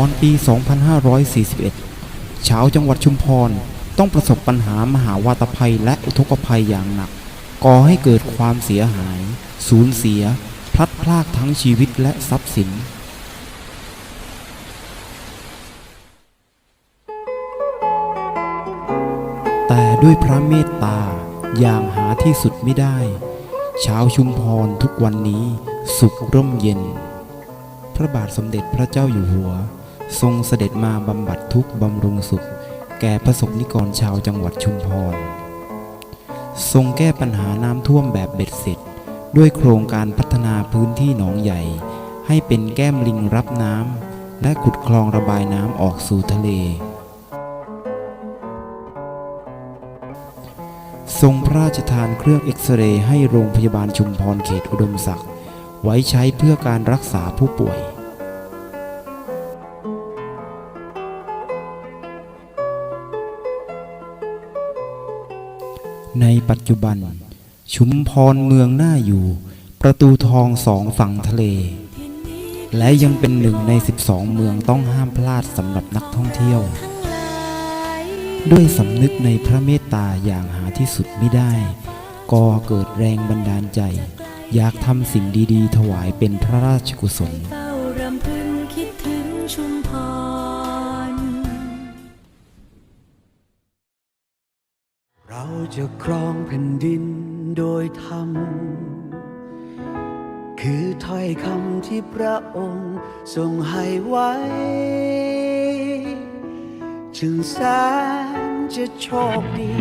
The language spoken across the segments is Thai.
่อนปี 2541 ชาวจังหวัดชุมพรต้องประสบปัญหามหาวาตภัยและอุทกภัยอย่างหนัก ก่อให้เกิดความเสียหาย สูญเสีย พลัดพรากทั้งชีวิตและทรัพย์สินแต่ด้วยพระเมตตาอย่างหาที่สุดไม่ได้ ชาวชุมพรทุกวันนี้สุขร่มเย็น พระบาทสมเด็จพระเจ้าอยู่หัว ทรงเสด็จมาบำบัดทุกข์บำรุงสุข แก่ประสบนิกรชาวจังหวัดชุมพร ทรงแก้ปัญหาน้ำท่วมแบบเบ็ดเสร็จ ด้วยโครงการพัฒนาพื้นที่หนองใหญ่ ให้เป็นแก้มลิงรับน้ำและขุดคลองระบายน้ำออกสู่ทะเล ทรงพระราชทานเครื่องเอ็กซเรย์ให้โรงพยาบาลชุมพรเขตอุดมศักดิ์ไว้ใช้เพื่อการรักษาผู้ป่วย ในปัจจุบัน ชุมพรเมืองน่าอยู่ ประตูทองสองฝั่งทะเล และยังเป็นหนึ่งใน 12 เมืองต้องห้ามพลาดสำหรับนักท่องเที่ยว ด้วยสำนึกในพระเมตตาอย่างหาที่สุดไม่ได้ก่อเกิดแรงบันดาลใจ อยากทำสิ่งดีๆ ถวายเป็นพระราชกุศล จะครองแผ่นดินโดยธรรม คือถ้อยคำที่พระองค์ทรงให้ไว้ จึงแสนจะโชคดี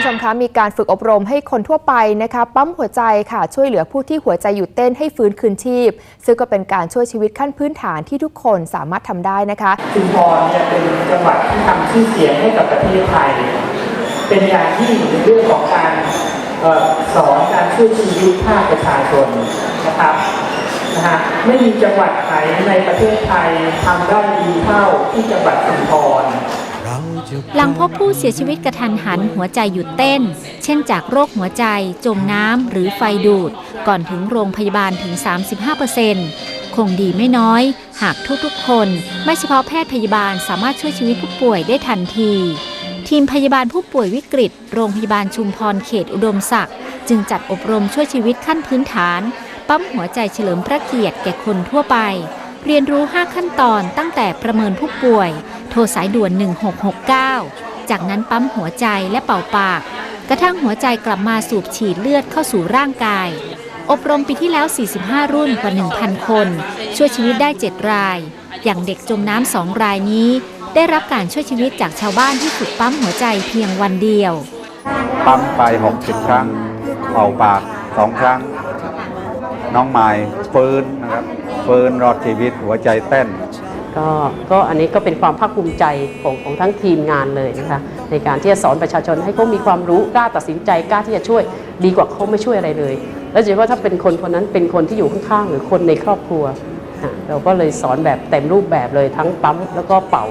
ผู้ชมคะมีการฝึกอบรมให้คนทั่วไปนะคะปั๊มหัวใจค่ะช่วยเหลือผู้ที่หัวใจหยุดเต้นให้ฟื้นคืนชีพ ซึ่งก็เป็นการช่วยชีวิตขั้นพื้นฐานที่ทุกคนสามารถทำได้นะคะชุมพรเนี่ยเป็นจังหวัดที่ทำชื่อเสียงให้กับประเทศไทย เป็นอย่างที่ในเรื่องของการออสอนการช่วยชีวิตภาคประชาชนนะครับนะฮะไม่มีจังหวัดไหนในประเทศไทยทำได้ดีเท่าที่จังหวัดชุมพรราจะ หลังพบผู้เสียชีวิตกระทันหันหัวใจหยุดเต้น เช่นจากโรคหัวใจ จมน้ำหรือไฟดูด ก่อนถึงโรงพยาบาลถึง 35%คงดีไม่น้อย หากทุกๆ คน ไม่เฉพาะแพทย์พยาบาลสามารถช่วยชีวิตผู้ป่วยได้ทันที ทีมพยาบาลผู้ป่วยวิกฤต โรงพยาบาลชุมพรเขตอุดมศักดิ์จึงจัดอบรมช่วยชีวิตขั้นพื้นฐาน ปั๊มหัวใจเฉลิมพระเกียรติแก่คนทั่วไป เรียนรู้ 5 ขั้นตอนตั้งแต่ประเมินผู้ป่วย โทรสายด่วน 1669 จากนั้นปั๊มหัวใจและเป่าปาก กระทั่งหัวใจกลับมาสูบฉีดเลือดเข้าสู่ร่างกาย อบรมปีที่แล้ว 45 รุ่นกว่า 1,000 คน ช่วยชีวิตได้ 7 ราย อย่างเด็กจมน้ำสองรายนี้ ได้รับการช่วยชีวิตจากชาวบ้านที่ฝึกปั๊มหัวใจเพียงวันเดียว ปั๊มไป 60 ครั้งเป่าปากสองครั้ง น้องไม้ฟื้นนะครับ ฟื้นรอดชีวิตหัวใจเต้น ก็ก็อันนี้ก็เป็นความภาคภูมิใจของของทั้งทีมงานเลยนะคะในการที่จะสอนประชาชนให้เขามีความรู้กล้าตัดสินใจกล้าที่จะช่วยดีกว่าเขาไม่ช่วยอะไรเลย แล้วโดยเฉพาะถ้าเป็นคนคนนั้นเป็นคนที่อยู่ข้างๆหรือคนในครอบครัวอะเราก็เลยสอนแบบเต็มรูปแบบเลยทั้งปั๊มแล้วก็เป่า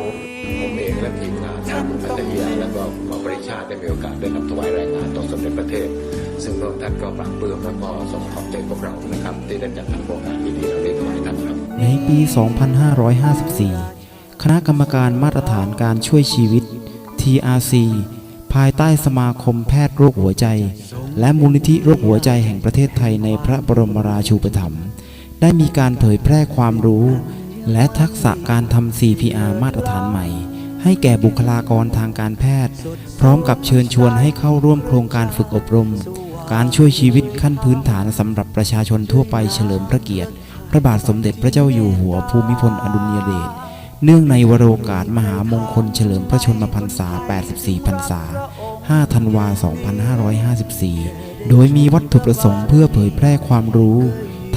ผมเองและทีมงานทางพัทยาและก็หมอบริชาติได้มีโอกาสได้นำถวายรายงานต่อสมเด็จพระเทพ ซึ่งพระองค์ท่านก็ปราบปลื้มและก็ทรงขอบใจพวกเรานะครับที่ได้จัดทำโครงการดีๆเหล่านี้ถวายท่านครับ ในปี 2554 คณะกรรมการมาตรฐานการช่วยชีวิต TRC ภายใต้สมาคมแพทย์โรคหัวใจ และมูลนิธิโรคหัวใจแห่งประเทศไทยในพระบรมราชูปถัมภ์ได้มีการเผยแพร่ความรู้ และทักษะการทำ CPR มาตรฐานใหม่ ให้แก่บุคลากรทางการแพทย์ พร้อมกับเชิญชวนให้เข้าร่วมโครงการฝึกอบรม การช่วยชีวิตขั้นพื้นฐานสำหรับประชาชนทั่วไปเฉลิมพระเกียรติ พระบาทสมเด็จพระเจ้าอยู่หัวภูมิพลอดุลยเดชเนื่องในวโรกาสมหามงคลเฉลิมพระชนมพรรษา 84 พรรษา 5 ธันวา 2554 โดยมีวัตถุประสงค์เพื่อเผยแพร่ความรู้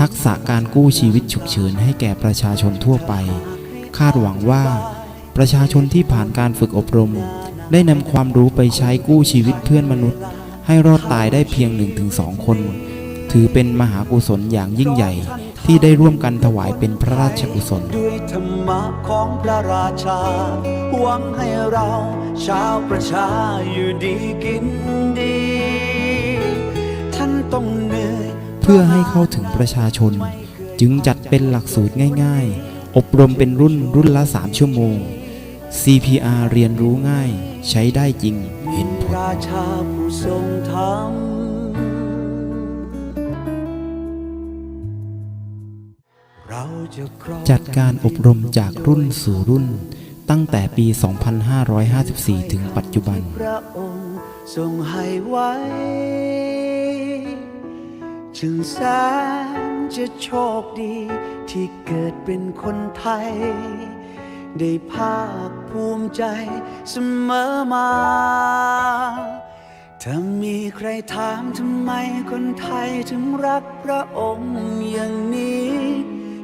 ทักษะการกู้ชีวิตฉุกเฉินให้แก่ประชาชนทั่วไป คาดหวังว่า ประชาชนที่ผ่านการฝึกอบรม ได้นำความรู้ไปใช้กู้ชีวิตเพื่อนมนุษย์ ให้รอดตายได้เพียง 1-2 คน ถือเป็นมหากุศลอย่างยิ่งใหญ่ ที่ได้ร่วมกันถวายเป็นพระราชกุศล ด้วยธรรมะของพระราชา หวังให้เราชาวประชาอยู่ดีกินดี ท่านต้องเหนื่อยเพื่อให้เข้าถึงประชาชน จึงจัดเป็นหลักสูตรง่ายๆ อบรมเป็นรุ่นรุ่นละ 3 ชั่วโมง CPR เรียนรู้ง่าย ใช้ได้จริงเห็นผลราชาผู้ทรงธรรม จะครองจัดการอบรมจากรุ่นสู่รุ่น ตั้งแต่ปี 2554 ถึงปัจจุบัน พระองค์ทรงให้ไว้ จึงแสนจะโชคดีที่เกิดเป็นคนไทย ได้ภาคภูมิใจเสมอมา ถ้ามีใครถามทำไมคนไทยถึงรักพระองค์อย่างนี้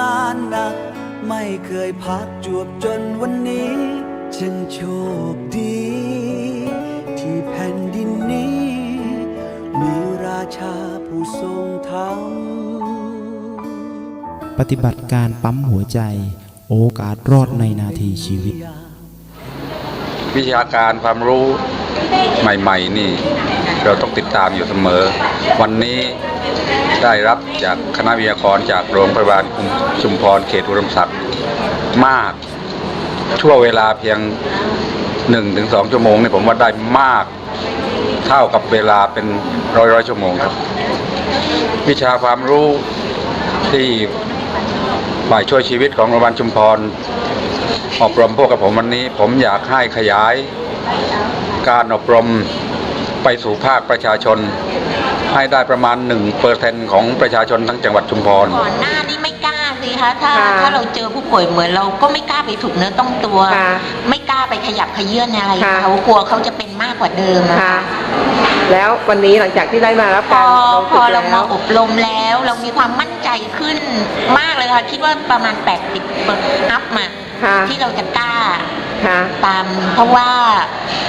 งานหนัก ไม่เคยพักจวบจนวันนี้ ฉันโชคดี ที่แผ่นดินนี้ มีราชาผู้ทรงธรรมปฏิบัติการปั๊มหัวใจ โอกาสรอดในนาทีชีวิต วิชาการความรู้ใหม่ ๆ นี่ เราต้องติดตามอยู่เสมอ วันนี้ ได้รับจากคณะวิทยากรจากโรงพยาบาลชุมพรเขตอุดมศักดิ์มาก ชั่วเวลาเพียง1-2ชั่วโมงนี่ผมว่าได้มากเท่ากับเวลาเป็นร้อยร้อยชั่วโมงครับ วิชาความรู้ที่ฝ่ายช่วยชีวิตของโรงพยาบาลชุมพรอบรมพวกกับผมวันนี้ ผมอยากให้ขยายการอบรมไปสู่ภาคประชาชน ให้ได้ประมาณ1เปอร์เซนของประชาชนทั้งจังหวัดชุมพร ก่อนหน้านี้ไม่กล้าสิคะถ้าค่ะถ้าเราเจอผู้ป่วยเหมือนเราก็ไม่กล้าไปถูกเนื้อต้องตัว ค่ะไม่กล้าไปขยับขยื่นอะไรค่ะ เขากลัวเขาจะเป็นมากกว่าเดิมอะค่ะ แล้ววันนี้หลังจากที่ได้มารับพกาอรพอเราแล้มาวอบรมแล้ว เรามีความมั่นใจขึ้นมากเลยค่ะ คิดว่าประมาณ 80อัพมา ค่ะ ที่เราจะกล้า ค่ะ ตามเพราะว่า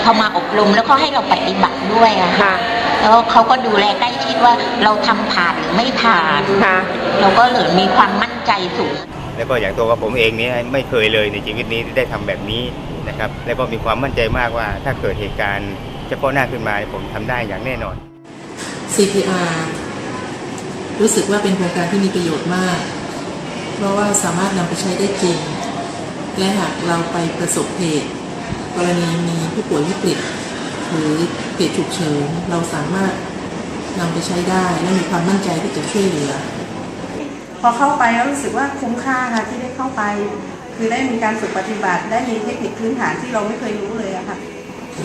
พอมาอบรมแล้วก็ให้เราปฏิบัติด้วยอะค่ะ แล้วเขาก็ดูแลใกล้ชิดว่าเราทำผ่านหรือไม่ผ่าน ค่ะ เราก็เลยมีความมั่นใจสูง แล้วก็อย่างตัวกับผมเองเนี่ยไม่เคยเลยในชีวิตนี้ที่ได้ทำแบบนี้นะครับแล้วก็มีความมั่นใจมากว่า ถ้าเกิดเหตุการณ์เฉพาะหน้าขึ้นมาผมทำได้อย่างแน่นอน CPR รู้สึกว่าเป็นโครงการที่มีประโยชน์มาก เพราะว่าสามารถนำไปใช้ได้จริง และหากเราไปประสบเหตุกรณีมีผู้ป่วยวิกฤตหรือเหตุฉุกเฉินเราสามารถนำไปใช้ได้และมีความมั่นใจที่จะช่วยเหลือ พอเข้าไปแล้วรู้สึกว่าคุ้มค่าค่ะที่ได้เข้าไป คือได้มีการฝึกปฏิบัติ ได้มีเทคนิคพื้นฐานที่เราไม่เคยรู้เลยอะค่ะ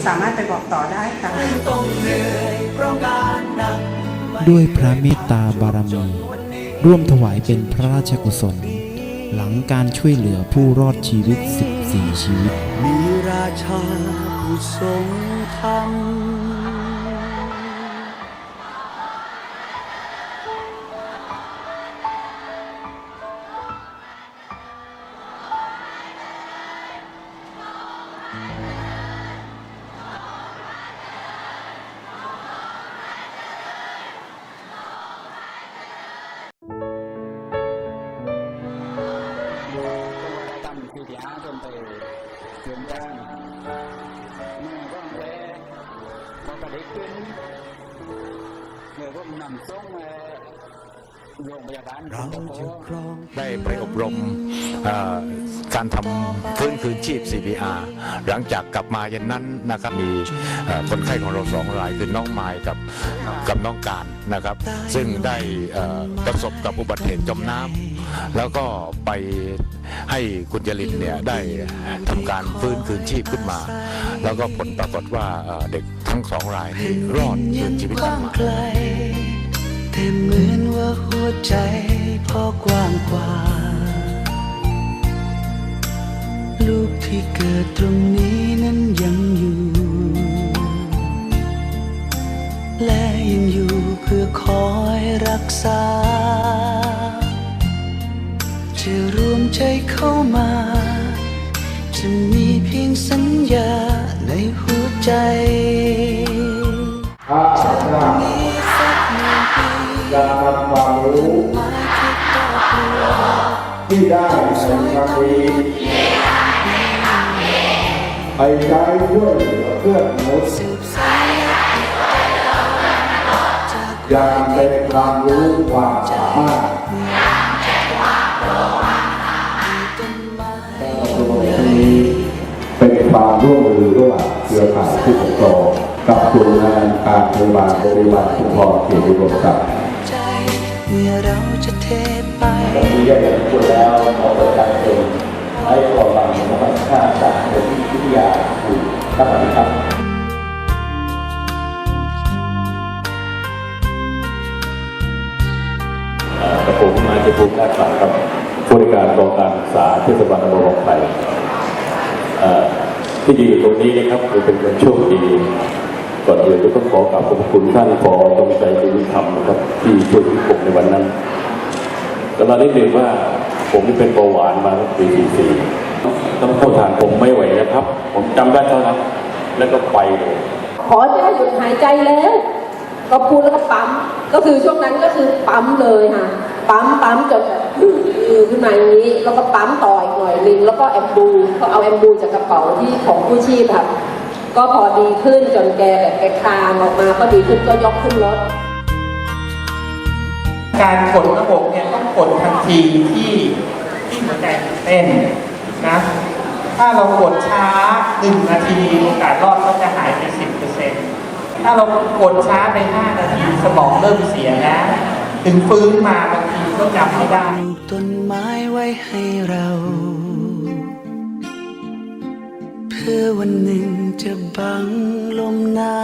สามารถไปบอกต่อได้ค่ะต้องเหนื่อยเพราะงานหนักด้วยพระเมตตาบารมี ร่วมถวายเป็นพระราชกุศล หลังการช่วยเหลือผู้รอดชีวิต 14 ชีวิต มีราชาผู้ทรงธรรม เราจะครองได้ไปอบรมเอ่อการทำฟื้นคืนชีพ CPR หลังจากกลับมาเย็นนั้นนะครับมีเอ่อคนไข้ของเราสองรายคือน้องไมายกับกับน้องการนะครับ ซึ่งได้เอ่อประสบกับอุบัติเหตุจมน้ำแล้วก็ไปให้คุณจรินเนี่ยได้ทำการฟื้นคืนชีพขึ้นมา แล้วก็ผลปรากฏว่าเอ่อเด็กทั้งสองรายนี่รอดคืนชีวิตกกลัว้าบงมาไกล แต่เหมือนว่าหัวใจพ่อกว้างกว่า ลูกที่เกิดตรงนี้นั้นยังอยู่ และยังอยู่เพื่อคอยรักษา จะรวมใจเข้ามา จะมีเพียงสัญญาในหัวใจ ทำความรู้ที่ได้ในครั้งนี้ไปใช้ช่วยเหลือเพื่อนมนุษย์อย่างเป็นความรู้ความสามารถนี้เป็นความร่วมมือระหว่างเครือข่ายผู้ปกครองกับส่วงานการโรงพยาบาลโรงพยาบาลชุมพรเขตอุดมศักดิ์ จะเทไปวันนี้ได้อย่างพูดแล้วขอประกาศเองให้ความหวังนะครับข้าจากเป็นวิทยาคุณรับผิดชอบกระผมนายเจภูมินาคสังครับผู้ในการกองการศึกษาเทศบาลตำบลคลองไผ่ที่ยืนอยู่ตรงนี้นะครับคือเป็นวันโชคดีก่อนอื่นก็ต้องขอกราบขอบคุณท่านพอตรงใจบุญธรรมนะครับ แต่เราได้เรียนว่าผมนี่เป็นเบาหวานมาตั้งปี44ต้องเข้าทานผมไม่ไหวนะครับ ผมจำได้เท่านั้น แล้วก็ไปเลยขอจะให้หยุดหายใจแล้ว ก็พูดแล้วก็ปั๊ม ก็คือช่วงนั้นก็คือปั๊มเลยค่ะ ปั๊มปั๊มจนแบบอื้อขึ้นมาอย่างนี้ แล้วก็ปั๊มต่ออีกหน่อยนึง แล้วก็แอมบูเขาเอาแอมบูจากกระเป๋าที่ของผู้ชีพค่ะก็พอดีขึ้นจนแกแบบแกคลานออกมา ก็ดีขึ้นก็ยกขึ้นรถ การกดระบบเนี่ยต้องกดทันทีที่ที่หัวใจเต้นนะ ถ้าเรากดช้าหนึ่งนาทีโอกาสรอดก็จะหายไปสิบเปอร์เซ็นต์ถ้าเรากดช้าไปห้านาทีสมองเริ่มเสียนะถึงฟื้นมาบางทีก็จำไม่ได้ต้นไม้ไว้ให้เรา เพื่อวันหนึ่งจะบังลมหนาว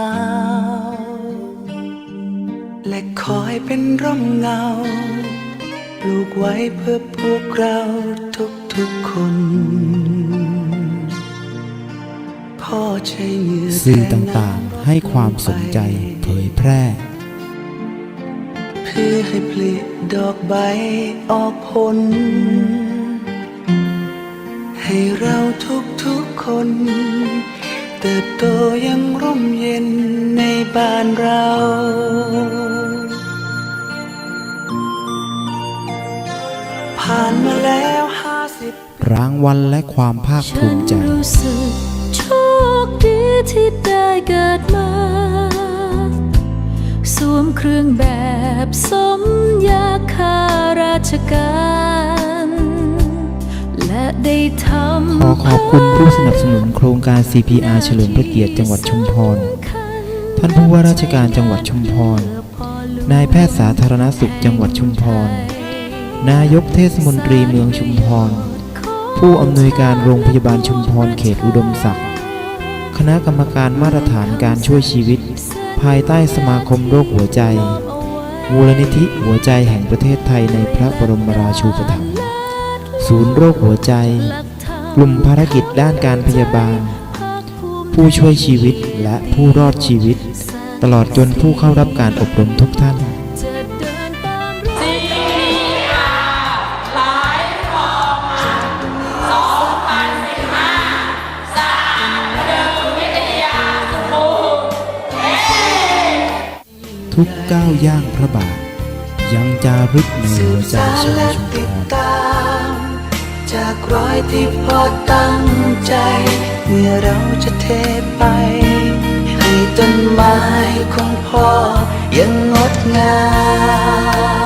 คอยเป็นร่มเงา ปลูกไว้เพื่อพวกเราทุกๆคน พ่อใช้เหงื่อสื่อต่างๆ ให้ความสนใจเผยแพร่ เพื่อให้ผลิดอกใบออกผล ให้เราทุกๆคน เติบโตอยังร่มเย็นในบ้านเรา ผ่านมาแล้วห้าสิบรางวัลและความภาคภูมิใจรู้สึกโชคดีที่ได้เกิดมา สวมเครื่องแบบสมยาคาราชการ และได้ทำขอขอบคุณผู้สนับสนุนโครงการ CPR เฉลิมพระเกียรติจังหวัดชุมพร ท่านผู้ว่าราชการจังหวัดชุมพร นายแพทย์สาธารณสุขจังหวัดชุมพร นายกเทศมนตรีเมืองชุมพร ผู้อำนวยการโรงพยาบาลชุมพรเขตอุดมศักดิ์ คณะกรรมการมาตรฐานการช่วยชีวิต ภายใต้สมาคมโรคหัวใจ มูลนิธิหัวใจแห่งประเทศไทยในพระบรมราชูปถัมภ์ ศูนย์โรคหัวใจ กลุ่มภารกิจด้านการพยาบาล ผู้ช่วยชีวิตและผู้รอดชีวิต ตลอดจนผู้เข้ารับการอบรมทุกท่าน ทุกก้าวย่างพระบาท ยังจารึกในหัวใจชาวชุมพรตามจากรอยที่พอตั้งใจเมื่อเราจะเทไป ให้ต้นไม้ของพ่อยังงดงาม